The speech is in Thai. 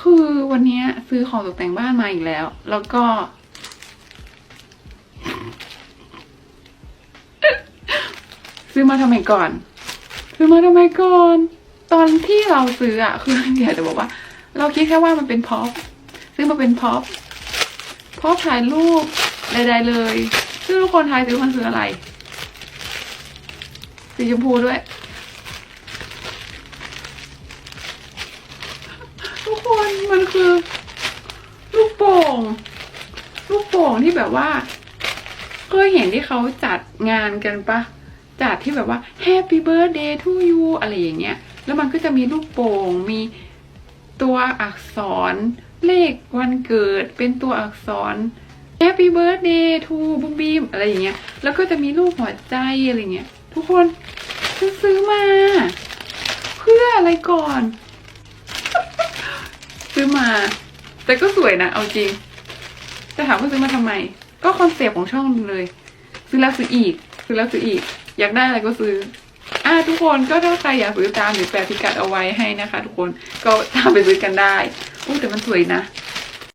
คือวันนี้ซื้อของตกแต่งบ้านมาอีกแล้ว แล้วก็ ซื้อมาทำไมก่อน ซื้อมาทำไมก่อน ตอนที่เราซื้ออะคืออยากจะบอกว่า เราคิดแค่ว่ามันเป็นพ็อปซื้อมาเป็นพ็อปพ็อปถ่ายรูปใดๆเลย ซึ่งทุกคนทายซื้อมันคืออะไรสีชมพูด้วย ทุก คนมันคือลูกโป่ง ลูกโป่งที่แบบว่า เคยเห็นที่เขาจัดงานกันปะจัดที่แบบว่า Happy Birthday to you อะไรอย่างเงี้ย แล้วมันก็จะมีลูกโป่ง มีตัวอักษรเลขวันเกิดเป็นตัวอักษร Happy Birthday to บุ้มบีมอะไรอย่างเงี้ย แล้วก็จะมีรูปหัวใจอะไรเงี้ย ทุกคนฉันซื้อมา เพื่ออะไรก่อน ซื้อมา แต่ก็สวยนะ เอาจริง จะถามว่าซื้อมาทำไม ก็คอนเซปต์ของช่องเลย ซื้อแล้วซื้ออีก ซื้อแล้วซื้ออีก อยากได้อะไรก็ซื้ออ่าทุกคนก็ถ้าใครอยากซื้อตามหรือแปะพิกัดเอาไว้ให้นะคะ ทุกคนก็ตามไปซื้อกันได้อู้แต่มันสวยนะ